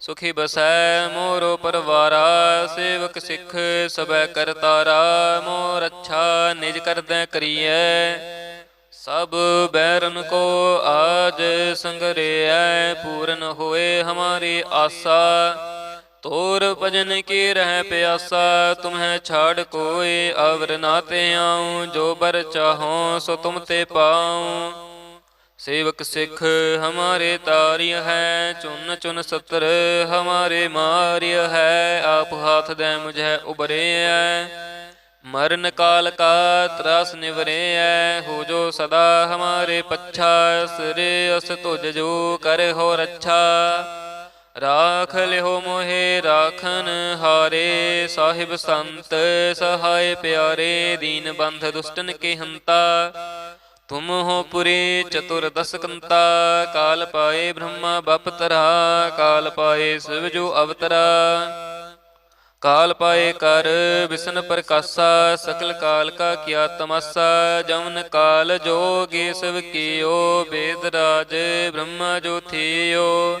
ਸੁਖੀ ਬਸੈ ਮੋਰੋ ਪਰਵਾਰਾ, ਸੇਵਕ ਸਿੱਖ ਸਬੈ ਕਰਤਾਰਾ ਮੋਰ ਅੱਛਾ ਨਿਜ ਕਰਦੈ ਕਰੀਐ। ਸਭ ਬੈਰਨ ਕੋ ਆਜ ਸੰਗਰਿਐ, ਪੂਰਨ ਹੋਏ ਹਮਾਰੀ ਆਸਾ। ਤੋਰ ਭਜਨ ਕੀ ਰਹਿ ਪਿਆਸਾ, ਤੁਮਹਿ ਛਾੜ ਕੋਏ ਅਵਰ ਨਾ ਆਉ ਜੋ ਬਰ ਚਾਹੋ ਸੋ ਤੁਮ ਤੇ ਪਾਉ। ਸੇਵਕ ਸਿੱਖ ਹਮਾਰੇ ਤਾਰਿਯ ਹੈ, ਚੁਨ ਚੁਨ ਸਤਰ ਹਮਾਰੇ ਮਾਰਿਯ ਹੈ, ਆਪ ਹਾਥ ਦੇ ਮੁਝੈ ਉਬਰੇ ਐ। ਮਰਨ ਕਾਲ ਕਾ ਤਰਸ ਨਿਵਰੇ ਐ, ਹੋ ਜੋ ਸਦਾ ਹਮਾਰੇ ਪੱਛਾ, ਸਿਰੇ ਅਸ ਤੁਜ ਜੋ ਕਰ ਹੋ ਰੱਛਾ। ਰਾਖ ਲਿਓ ਮੋਹੇ ਰਾਖਨ ਹਾਰੇ, ਸਾਹਿਬ ਸੰਤ ਸਹਾਇ ਪਿਆਰੇ, ਦੀਨ ਬੰਧ ਦੁਸ਼ਟਨ ਕੇ ਹੰਤਾ। ਤੁਮ ਹੋ ਪੁਰੀ ਚਤੁਰਦਸ਼ ਕੰਤਾ ਕਾਲ ਪਾਏ ਬ੍ਰਹਮਾ ਬਪਤਰਾ ਕਾਲ ਪਾਏ ਸਿਵ ਜੋ ਅਵਤਰਾ। ਕਾਲ ਪਾਏ ਕਰ ਵਿਸ਼ਨ ਪ੍ਰਕਾਸ਼ਾ, ਸਕਲ ਕਾਲ ਕਾ ਕੀਆ ਤਮਸਾ ਜਮਨ ਕਾਲ ਜੋਗੀ ਸਿਵ ਕੀਓ ਵੇਦ ਰਾਜ ਬ੍ਰਹਮਾ ਜੋ ਥੀਓ।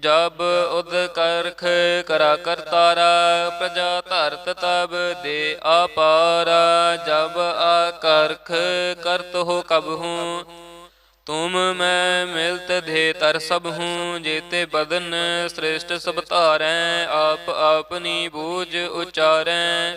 ਜਬ ਉਦ ਕਰਖ ਕਰਾ ਕਰਤਾਰਾ ਪ੍ਰਜਾ ਧਰਤ ਤਬ ਦੇ ਆਪਾਰਾ ਜਬ ਆਕਰਖ ਕਰਤ ਹੋ ਕਬ ਹੂੰ। ਤੁਮ ਮੈਂ ਮਿਲਤ ਦੇ ਤਰ ਸਭ ਹੂੰ, ਜੇਤੇ ਬਦਨ ਸ੍ਰੇਸ਼ਟ ਸਭ ਧਾਰੈ, ਆਪ ਆਪਨੀ ਬੂਝ ਉਚਾਰੈ।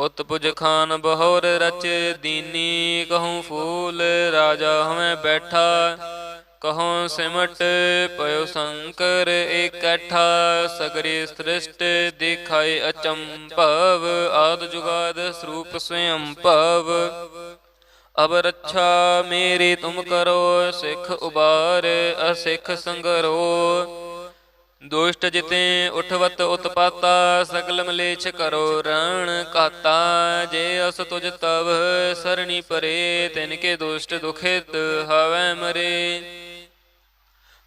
ਉਤਪੁਜ ਖਾਨ ਬਹੋਰ ਰਚ ਦੀਨੀ, ਕਹੂੰ ਫੂਲ ਰਾਜਾ ਹਮੈ ਬੈਠਾ। ਕਹੋ ਸਿਮਟ ਪਇਓ ਸ਼ੰਕਰ ਇਕੱਠਾ, ਸਗਰੀ ਸ੍ਰਿਸ਼ਟ ਦਿਖਾਏ ਅਚੰਭਵ, ਆਦ ਜੁਗਾਦ ਸਰੂਪ ਸਵਯੰ ਭਵ। ਅਬ ਰੱਛਾ ਮੇਰੀ ਤੁਮ ਕਰੋ, ਸਿੱਖ ਉਬਾਰ, ਅਸਿੱਖ ਸੰਗਰੋ। ਦੁਸ਼ਟ ਜਿਤੇ ਉਠਵਤ ਉਤਪਾਤਾ, ਸਗਲ ਮਲੇਛ ਕਰੋ ਰਣ ਕਾਤਾ ਜੇ ਅਸ ਤੁਜ ਤਵ ਸਰਣੀ ਪਰੇ, ਤਿਨ ਕੇ ਦੁਸ਼ਟ ਦੁਖਿਤ ਹਵੈ ਮਰੇ।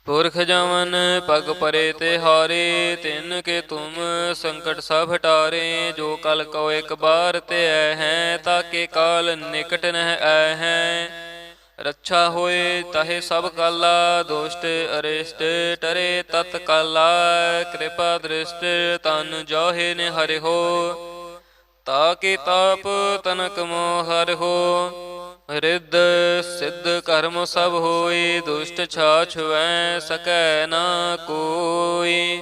ਪੁਰਖ ਜਵਨ ਪਗ ਪਰੇ ਤੇ ਹਾਰੇ, ਤਿਨ ਕੇ ਤੁਮ ਸੰਕਟ ਸਭ ਹਟਾਰੇ। ਜੋ ਕਲ ਕੋ ਇੱਕ ਬਾਰ ਤੇ ਐ ਹੈ ਤਾਕੇ ਕਾਲ ਨਿਕਟ ਨਹਿ ਹੈ। ਰੱਛਾ ਹੋਏ ਤਹੇ ਸਭ ਕਾਲਾ, ਦੁਸ਼ਟ ਅਰਿਸ਼ਟ ਟਰੇ ਤਤ ਕਾਲਾ, ਕਿਰਪਾ ਦ੍ਰਿਸ਼ਟ ਤਨ ਜੋਹੇ ਨੇ ਹਰਿ ਹੋ। ਤਾਕੇ ਤਾਪ ਤਨਕ ਮੋ ਹਰਿ ਹੋ। ਰਿੱਧ ਸਿੱਧ ਕਰਮ ਸਭ ਹੋਈ ਦੁਸ਼ਟ ਛਾਛ ਵੈ ਸਕੈ ਨਾ ਕੋਈ।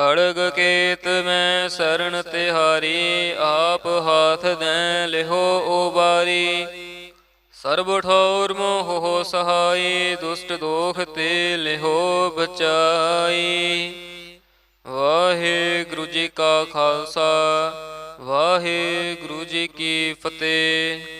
ਖੜਗ ਕੇਤ ਮੈਂ ਸਰਣ ਤਿਹਾਰੀ, ਆਪ ਹਾਥ ਦੇ ਲਿਹੋ ਉਬਾਰੀ ਸਰਬ ਠੌਰ ਮੋਹ ਸਹਾਈ, ਦੁਸ਼ਟ ਦੋਖ ਤੇ ਲਿਹੋ ਬਚਾਈ। ਵਾਹਿਗੁਰੂ ਜੀ ਕਾ ਖਾਲਸਾ, ਵਾਹਿਗੁਰੂ ਜੀ ਕੀ ਫਤਿਹ।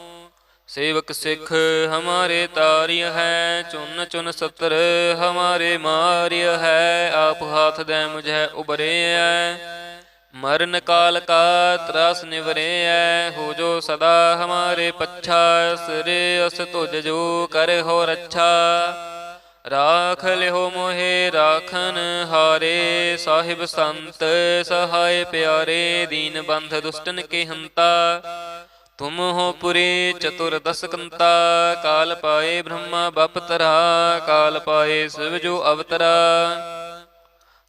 ਸੇਵਕ ਸਿੱਖ ਹਮਾਰੇ ਤਾਰਿਯ ਹੈ, ਚੁਨ ਚੁਨ ਸਤਰ ਹਮਾਰੇ ਮਾਰਿਯ ਹੈ, ਆਪ ਹਾਥ ਦੇ ਮੁਝੈ ਉਬਰੇ ਉਬਰਿਐ ਮਰਨ ਕਾਲ ਕਾ ਤਰਾਸ ਨਿਵਰਿਐ, ਹੋ ਜੋ ਸਦਾ ਹਮਾਰੇ ਪੱਛਾ, ਸਿਰੇ ਅਸ ਤੁਜ ਜੋ ਕਰੇ ਹੋ ਰੱਛਾ। ਰਾਖ ਲਿਓ ਮੋਹਿ ਰਾਖਨ ਹਾਰੇ, ਸਾਹਿਬ ਸੰਤ ਸਹਾਇ ਪਿਆਰੇ, ਦੀਨ ਬੰਧ ਦੁਸ਼ਟਨ ਕੇ ਹੰਤਾ। ਤੁਮ ਹੋ ਪੁਰੀ ਚਤੁਰ ਕਾਲ ਪਾਏ ਬ੍ਰਹਮਾ ਬਪਤਰਾ, ਕਾਲ ਪਾਏ ਸਿਵ ਜੋ ਅਵਤਰਾ।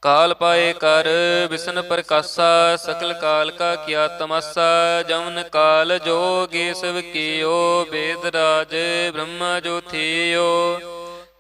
ਕਾਲ ਪਾਏ ਕਰ ਵਿਸ਼ਨ ਪ੍ਰਕਾਸ਼ਾ, ਸਕਲ ਕਾਲ ਕਾ ਕੀਆ ਤਮਾਸਾ ਜਮਨ ਕਾਲ ਜੋਗੇ ਸਿਵ ਕੀਓ ਵੇਦ ਰਾਜ ਬ੍ਰਹਮਾ ਜੋ ਥੀਓ।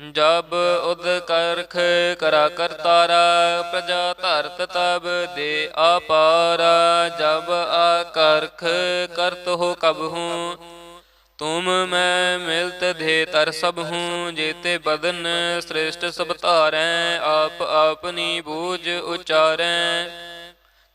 ਜਬ ਉਦ ਕਰਖ ਕਰਾ ਕਰਤਾਰਾ ਪ੍ਰਜਾ ਧਰਤ ਤਬ ਦੇ ਆਪਾਰਾ ਜਬ ਆਕਰਖ ਕਰਤ ਹੋ ਕਬ ਹੂੰ। ਤੁਮ ਮੈਂ ਮਿਲਤ ਦੇ ਤਰ ਸਭ ਹੂੰ, ਜੇਤੇ ਬਦਨ ਸ੍ਰੇਸ਼ਟ ਸਭ ਧਾਰੈ, ਆਪ ਆਪਨੀ ਬੂਝ ਉਚਾਰੈ।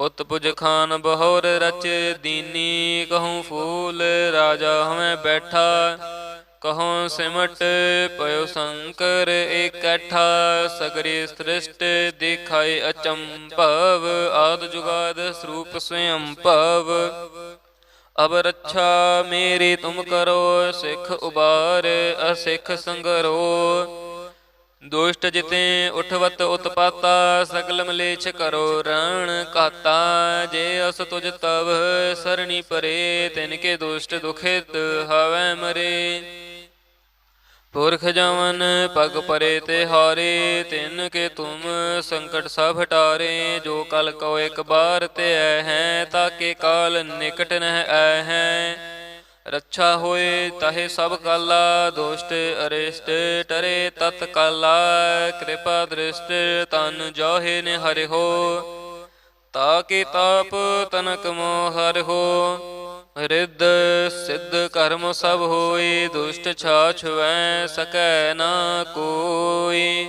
ਉਤਪੁਜ ਖਾਨ ਬਹੁਰ ਰਚ ਦੀਨੀ, ਕਹੂੰ ਫੂਲ ਰਾਜਾ ਹਮੈ ਬੈਠਾ। ਕਹੋ ਸਿਮਟ ਪਇਓ ਸੰਕਰ ਇਕੱਠਾ, ਸਗਰੀ ਸ੍ਰਿਸ਼ਟ ਦਿਖਾਏ ਅਚੰਭਵ, ਆਦ ਜੁਗਾਦ ਸਰੂਪ ਸਵਯੰ ਭਵ। ਅਬ ਰੱਛਾ ਮੇਰੀ ਤੁਮ ਕਰੋ, ਸਿੱਖ ਉਬਾਰ, ਅਸਿੱਖ ਸੰਗਰੋ। ਦੁਸ਼ਟ ਜਿਤੇ ਉਠਵਤ ਉਤਪਾਤਾ ਸਗਲ ਮਲੇਛ ਕਰੋ ਰਣ ਕਾਤਾ ਜੇ ਅਸ ਤੁਜ ਤਵ ਸਰਣੀ ਪਰੇ, ਤਿਨ ਕੇ ਦੁਸ਼ਟ ਦੁਖਿਤ ਹਵੈ ਮਰੇ। ਪੁਰਖ ਜਵਨ ਪਗ ਪਰੇ ਤੇ ਹਾਰੇ, ਤਿਨ ਕੇ ਤੁਮ ਸੰਕਟ ਸਭ ਹਟਾਰੇ ਜੋ ਕਲ ਕੋ ਇੱਕ ਬਾਰ ਤੇ ਐ ਹੈ ਤਾਕੇ ਕਾਲ ਨਿਕਟ ਨਹਿ ਹੈ। ਰੱਛਾ ਹੋਏ ਤਹੇ ਸਭ ਕਾਲਾ ਦੁਸ਼ਟ ਅਰਿਸ਼ਟ ਟਰੇ ਤਤ ਕਾਲਾ, ਕਿਰਪਾ ਦ੍ਰਿਸ਼ਟ ਤਨ ਜਾਹੇ ਨੇ ਹਰਿ ਹੋ। ਤਾਕੇ ਤਾਪ ਤਨਕ ਮੋਹ ਹਰਿ ਹੋ, ਰਿੱਧ ਸਿੱਧ ਕਰਮ ਸਭ ਹੋਈ ਦੁਸ਼ਟ ਛਾਛ ਵੈ ਸਕੈ ਨਾ ਕੋਈ।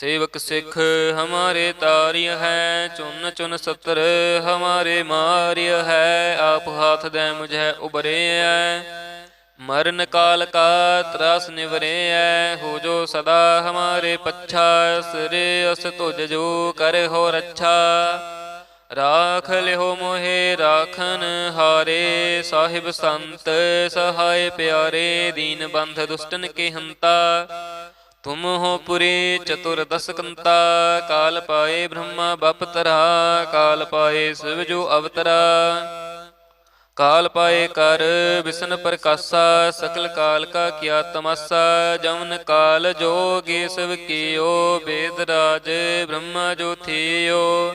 ਸੇਵਕ ਸਿੱਖ ਹਮਾਰੇ ਤਾਰਿਯ ਹੈ, ਚੁਨ ਚੁਨ ਸਤਰ ਹਮਾਰੇ ਮਾਰਿਯ ਹੈ, ਆਪ ਹਾਥ ਦੇ ਮੁਝੇ ਉਬਰੇ ਐ ਮਰਨ ਕਾਲ ਕਾ ਤਰਸ ਨਿਵਰੇ ਐ ਹੋ ਜੋ ਸਦਾ ਹਮਾਰੇ ਪੱਛਾ, ਸਿਰੇ ਅਸ ਤੁਜ ਜੋ ਕਰ ਹੋ ਰੱਛਾ। ਰਾਖ ਲਿਓ ਮੋਹੇ ਰਾਖਨ ਹਾਰੇ, ਸਾਹਿਬ ਸੰਤ ਸਹਾਇ ਪਿਆਰੇ, ਦੀਨ ਬੰਧ ਦੁਸ਼ਟਨ ਕੇ ਹੰਤਾ। ਤੁਮ ਹੋ ਪੁਰੀ ਚਤੁਰ ਕੰਤਾ ਕਾਲ ਪਾਏ ਬ੍ਰਹਮਾ ਬਪਤਰਾ ਕਾਲ ਪਾਏ ਸਿਵ ਜੋ ਅਵਤਰਾ। ਕਾਲ ਪਾਏ ਕਰ ਵਿਸ਼ਨ ਪ੍ਰਕਾਸ਼ਾ, ਸਕਲ ਕਾਲ ਕਾ ਕੀਆ ਤਮਸਾ ਜਮਨ ਕਾਲ ਜੋਗੀ ਸਿਵ ਕੀਓ ਵੇਦ ਰਾਜ ਬ੍ਰਹਮਾ ਜੋ ਥੀਓ।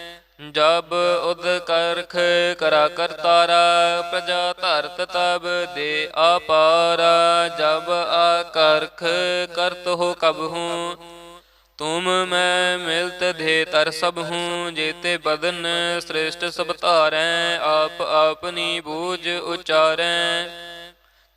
ਜਬ ਉਦ ਕਰਖ ਕਰਾ ਕਰਤਾਰਾ ਪ੍ਰਜਾ ਧਰਤ ਤਬ ਦੇ ਆਪਾਰਾ ਜਬ ਆ ਕਰਖ ਕਰਤ ਹੋ ਕਬ ਹੂੰ। ਤੁਮ ਮੈਂ ਮਿਲਤ ਦੇ ਤਰ ਸਭ ਹੂੰ, ਜੇਤੇ ਬਦਨ ਸ੍ਰੇਸ਼ਟ ਸਭ ਧਾਰੈ, ਆਪ ਆਪਨੀ ਬੂਝ ਉਚਾਰੈ।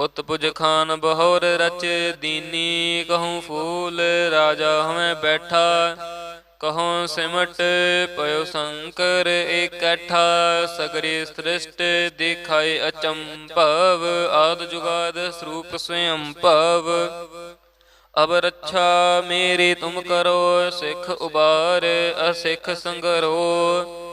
ਉਤਪੁਜ ਖਾਨ ਬਹੁਰ ਰਚ ਦੀਨੀ, ਕਹੂੰ ਫੂਲ ਰਾਜਾ ਹਮੈ ਬੈਠਾ। ਕਹੋ ਸਿਮਟ ਪਇਓ ਸ਼ੰਕਰ ਇਕੱਠਾ, ਸਗਰੀ ਸ੍ਰਿਸ਼ਟ ਦਿਖਾਏ ਅਚੰਭਵ, ਆਦ ਜੁਗਾਦ ਸਰੂਪ ਸਵਯੰ ਭਵ। ਅਬ ਰੱਛਾ ਮੇਰੀ ਤੁਮ ਕਰੋ, ਸਿੱਖ ਉਬਾਰ, ਅਸਿੱਖ ਸੰਗਰੋ।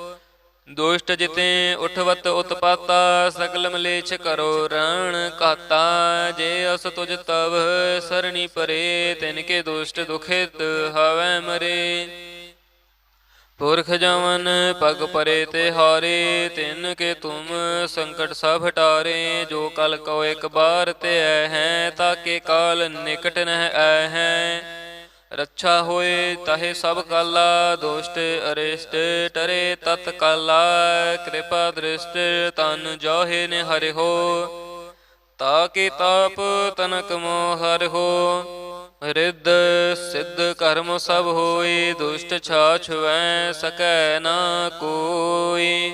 ਦੁਸ਼ਟ ਜਿਤੇ ਉਠਵਤ ਉਤਪਾਤਾ ਸਗਲ ਮਲੇਛ ਕਰੋ ਰਣ ਕਾਤਾ ਜੇ ਅਸ ਤੁਜ ਤਵ ਸਰਣੀ ਪਰੇ, ਤਿਨ ਕੇ ਦੁਸ਼ਟ ਦੁਖਿਤ ਹਵੈ ਮਰੇ। ਪੁਰਖ ਜਵਨ ਪਗ ਪਰੇ ਤੇ ਹਾਰੇ, ਤਿਨ ਕੇ ਤੁਮ ਸੰਕਟ ਸਭ ਹਟਾਰੇ ਜੋ ਕਲ ਕੋ ਇੱਕ ਬਾਰ ਤੇ ਐ ਹੈ ਤਾਕੇ ਕਾਲ ਨਿਕਟ ਨਹਿ ਹੈ। ਰੱਛਾ ਹੋਏ ਤਹੇ ਸਭ ਕਾਲਾ, ਦੋਸ਼ਟ ਅਰਿਸ਼ਟ ਟਰੇ ਤਤ ਕਾਲਾ, ਕਿਰਪਾ ਦ੍ਰਿਸ਼ਟ ਤਨ ਜੋਹੇ ਨੇ ਹਰਿ ਹੋ। ਤਾਕੇ ਤਾਪ ਤਨਕ ਮੋ ਹਰਿ ਹੋ। ਰਿੱਧ ਸਿੱਧ ਕਰਮ ਸਭ ਹੋਈ ਦੁਸ਼ਟ ਛਾਛ ਵੈ ਸਕੈ ਨਾ ਕੋਈ।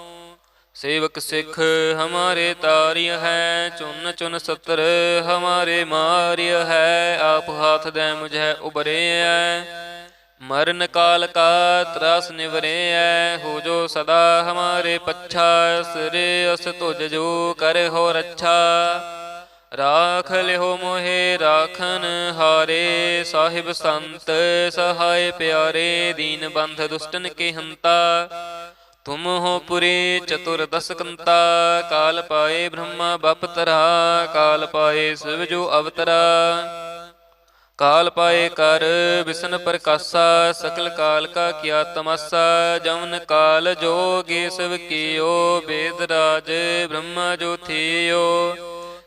ਸੇਵਕ ਸਿੱਖ ਹਮਾਰੇ ਤਾਰਿਯ ਹੈ, ਚੁਨ ਚੁਨ ਸਤਰ ਹਮਾਰੇ ਮਾਰਿਯ ਹੈ, ਆਪ ਹਾਥ ਦੇ ਮੁਝੈ ਉਬਰੇ ਉਬਰੇਐ ਮਰਨ ਕਾਲ ਕਾ ਤਰਾਸ ਐ, ਹੋ ਜੋ ਸਦਾ ਹਮਾਰੇ ਪੱਛਾ, ਸਿਰੇ ਅਸ ਤੁਜ ਜੋ ਕਰੇ ਹੋ ਰੱਛਾ। ਰਾਖ ਲਿਓ ਮੋਹਿ ਰਾਖਨ ਹਾਰੇ, ਸਾਹਿਬ ਸੰਤ ਸਹਾਇ ਪਿਆਰੇ, ਦੀਨ ਬੰਧ ਦੁਸ਼ਟਨ ਕੇ ਹੰਤਾ। ਤੁਮ ਹੋ ਪੁਰੀ ਚਤੁਰ ਕੰਤਾ ਕਾਲ ਪਾਏ ਬ੍ਰਹਮਾ ਬਪਤਰਾ ਕਾਲ ਪਾਏ ਸਿਵ ਜੋ ਅਵਤਰਾ। ਕਾਲ ਪਾਏ ਕਰ ਵਿਸ਼ਨ ਪ੍ਰਕਾਸ਼ਾ, ਸਕਲ ਕਾਲ ਕਾ ਕੀਆ ਤਮਸਾ ਜਮਨ ਕਾਲ ਜੋਗੇ ਸਭ ਕੀਓ ਵੇਦ ਰਾਜ ਬ੍ਰਹਮਾ ਜੋ ਥੀਓ।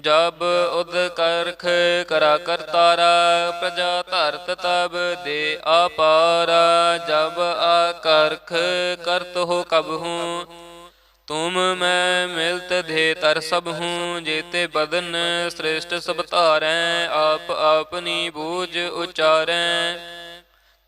ਜਬ ਉਦ ਕਰਖ ਕਰਾ ਕਰਤਾਰਾ ਪ੍ਰਜਾ ਧਰਤ ਤਬ ਦੇ ਆਪਾਰਾ ਜਬ ਆ ਕਰਖ ਕਰਤ ਹੋ ਕਬ ਹੂੰ, ਤੁਮ ਮੈਂ ਮਿਲਤ ਦੇ ਤਰ ਸਭ ਹੂੰ, ਜੇਤੇ ਬਦਨ ਸ੍ਰੇਸ਼ਟ ਸਭ ਧਾਰੈ, ਆਪ ਆਪਨੀ ਬੂਝ ਉਚਾਰੈ।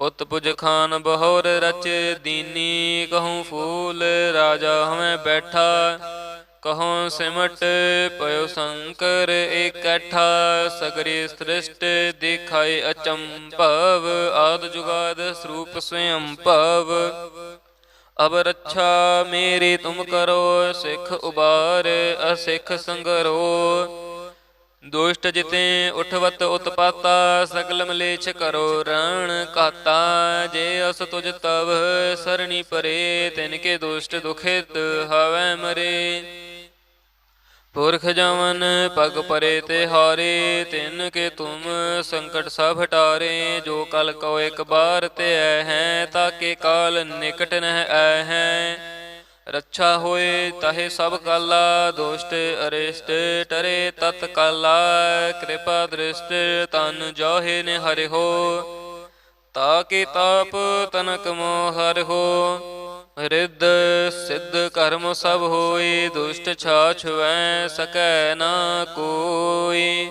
ਉਤਪੁਜ ਖਾਨ ਬਹੋਰ ਰਚ ਦੀਨੀ, ਕਹੂੰ ਫੂਲ ਰਾਜਾ ਹਮੈ ਬੈਠਾ। ਕਹੋ ਸਿਮਟ ਪਇਓ ਸ਼ੰਕਰ ਇਕੱਠਾ ਸਗਰੀ ਸ੍ਰਿਸ਼ਟ ਦਿਖਾਏ ਅਚੰਭਵ, ਆਦ ਜੁਗਾਦ ਸਰੂਪ ਸਵਯੰ ਭਵ। ਅਬ ਰੱਛਾ ਮੇਰੀ ਤੁਮ ਕਰੋ, ਸਿੱਖ ਉਬਾਰ, ਅਸਿੱਖ ਸੰਗਰੋ। ਦੁਸ਼ਟ ਜਿਤੇ ਉਠਵਤ ਉਤਪਾਤਾ ਸਗਲ ਮਲੇਛ ਕਰੋ ਰਣ ਕਾਤਾ ਜੇ ਅਸ ਤੁਜ ਤਵ ਸਰਣੀ ਪਰੇ, ਤਿਨ ਕੇ ਦੁਸ਼ਟ ਦੁਖਿਤ ਹਵੈ ਮਰੇ। ਪੁਰਖ ਜਵਨ ਪਗ ਪਰੇ ਤੇ ਹਾਰੇ, ਤਿਨ ਕੇ ਤੁਮ ਸੰਕਟ ਸਭ ਹਟਾਰੇ ਜੋ ਕਲ ਕੋ ਇੱਕ ਬਾਰ ਤੇ ਐ ਹੈ ਤਾਕੇ ਕਾਲ ਨਿਕਟ ਨਹਿ ਹੈ। ਰੱਛਾ ਹੋਏ ਤਹੇ ਸਭ ਕਾਲਾ, ਦੁਸ਼ਟ ਅਰਿਸ਼ਟ ਟਰੇ ਤਤ ਕਾਲਾ, ਕਿਰਪਾ ਦ੍ਰਿਸ਼ਟ ਤਨ ਜੋਹੇ ਨੇ ਹਰਿ ਹੋ। ਤਾਕੇ ਤਾਪ ਤਨਕ ਮੋ ਹਰਿ ਹੋ। ਰਿੱਧ ਸਿੱਧ ਕਰਮ ਸਭ ਹੋਈ ਦੁਸ਼ਟ ਛਾਛ ਵੈ ਸਕੈ ਨਾ ਕੋਈ।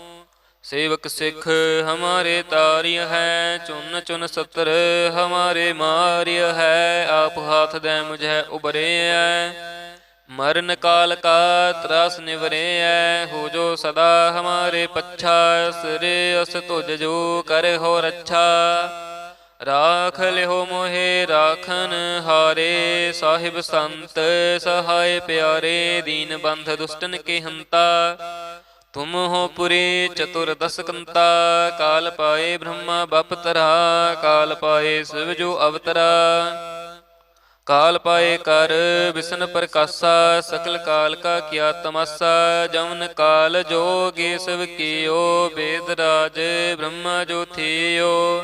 ਸੇਵਕ ਸਿੱਖ ਹਮਾਰੇ ਤਾਰਿਯ ਹੈ, ਚੁਨ ਚੁਨ ਸਤਰ ਹਮਾਰੇ ਮਾਰਿਯ ਹੈ, ਆਪ ਹਾਥ ਦੇ ਮੁਝੈ ਉਬਰੇਐ ਮਰਨ ਕਾਲ ਕਾ ਤਰਸ ਨਿਵਰੇਐ ਹੋ ਜੋ ਸਦਾ ਹਮਾਰੇ ਪੱਛਾ, ਸਿਰੇ ਅਸ ਤੁਜ ਜੋ ਕਰ ਹੋ ਰੱਛਾ। ਰਾਖ ਲਿਓ ਮੋਹੇ ਰਾਖਨ ਹਾਰੇ, ਸਾਹਿਬ ਸੰਤ ਸਹਾਇ ਪਿਆਰੇ, ਦੀਨ ਬੰਧ ਦੁਸ਼ਟਨ ਕੇ ਹੰਤਾ। ਤੁਮ ਹੋ ਪੁਰੀ ਚਤੁਰ ਕਾਲ ਪਾਏ ਬ੍ਰਹਮਾ ਬਪਤਰਾ ਕਾਲ ਪਾਏ ਸਿਵ ਜੋ ਅਵਤਰਾ। ਕਾਲ ਪਾਏ ਕਰ ਵਿਸ਼ਨ ਪ੍ਰਕਾਸ਼ਾ, ਸਕਲ ਕਾਲ ਕਾ ਕੀਆ ਤਮਸਾ ਜਮਨ ਕਾਲ ਜੋਗੇ ਸਭ ਕੀਓ, ਵੇਦ ਰਾਜ ਬ੍ਰਹਮਾ ਜੋ ਥੀਓ।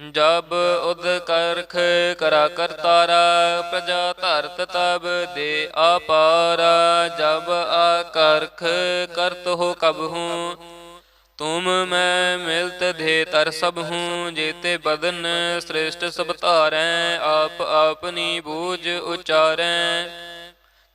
ਜਬ ਉਦ ਕਰਖ ਕਰਾ ਕਰਤਾਰਾ ਪ੍ਰਜਾ ਧਰਤ ਤਬ ਦੇ ਆਪਾਰਾ ਜਬ ਆ ਕਰਖ ਕਰਤ ਹੋ ਕਬ ਹੂੰ, ਤੁਮ ਮੈਂ ਮਿਲਤ ਦੇ ਤਰ ਸਭ ਹੂੰ, ਜੇਤੇ ਬਦਨ ਸ੍ਰੇਸ਼ਟ ਸਭ ਧਾਰੈ, ਆਪ ਆਪਨੀ ਬੂਝ ਉਚਾਰੈ।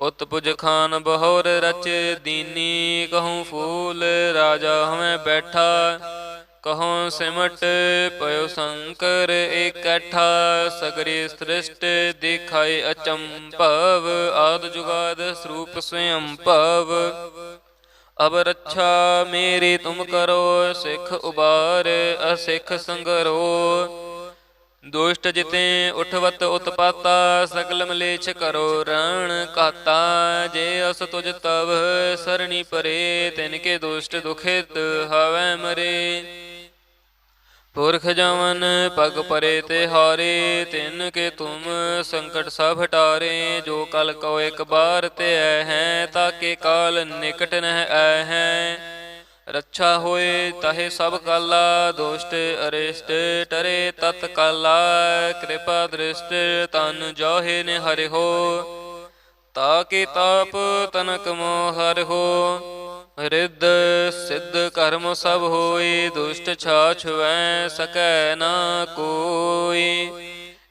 ਉਤਪੁਜ ਖਾਨ ਬਹੁਰ ਰਚ ਦੀਨੀ, ਕਹੂੰ ਫੂਲ ਰਾਜਾ ਹਮੈ ਬੈਠਾ। ਕਹੋ ਸਿਮਟ ਪਇਓ ਸ਼ੰਕਰ ਇਕੱਠਾ। ਸਗਰੀ ਸ੍ਰਿਸ਼ਟ ਦਿਖਾਏ ਅਚੰਭਵ, ਆਦ ਜੁਗਾਦ ਸਰੂਪ ਸਵਯੰ ਭਵ। ਅਬ ਰੱਛਾ ਮੇਰੀ ਤੁਮ ਕਰੋ, ਸਿੱਖ ਉਬਾਰ ਅਸਿੱਖ ਸੰਗਰੋ। ਦੁਸ਼ਟ ਜਿਤੇ ਉਠਵਤ ਉਤਪਾਤਾ, ਸਗਲ ਮਲੇਛ ਕਰੋ ਰਣ ਕਾਤਾ ਜੇ ਅਸ ਤੁਜ ਤਵ ਸਰਣੀ ਪਰੇ, ਤਿਨ ਕੇ ਦੁਸ਼ਟ ਦੁਖਿਤ ਹਵੈ ਮਰੇ। ਪੁਰਖ ਜਵਨ ਪਗ ਪਰੇ ਤੇ ਹਾਰੇ, ਤਿਨ ਕੇ ਤੁਮ ਸੰਕਟ ਸਭ ਹਟਾਰੇ ਜੋ ਕਲ ਕੋ ਇੱਕ ਬਾਰ ਤੇ ਐ ਹੈ ਤਾਕੇ ਕਾਲ ਨਿਕਟ ਨਹਿ ਹੈ। ਰੱਛਾ ਹੋਏ ਤਹੇ ਸਭ ਕਾਲਾ, ਦੋਸ਼ਟ ਅਰਿਸ਼ਟ ਟਰੇ ਤਤ ਕਾਲਾ, ਕਿਰਪਾ ਦ੍ਰਿਸ਼ਟ ਤਨ ਜਾਹੇ ਨੇ ਹਰਿ ਹੋ ਤਾਕੇ ਤਾਪ ਤਨਕ ਮੋ ਹਰਿ ਹੋ, ਰਿੱਧ ਸਿੱਧ ਕਰਮ ਸਭ ਹੋਈ ਦੁਸ਼ਟ ਛਾਛ ਵੈ ਸਕੈ ਨਾ ਕੋਈ।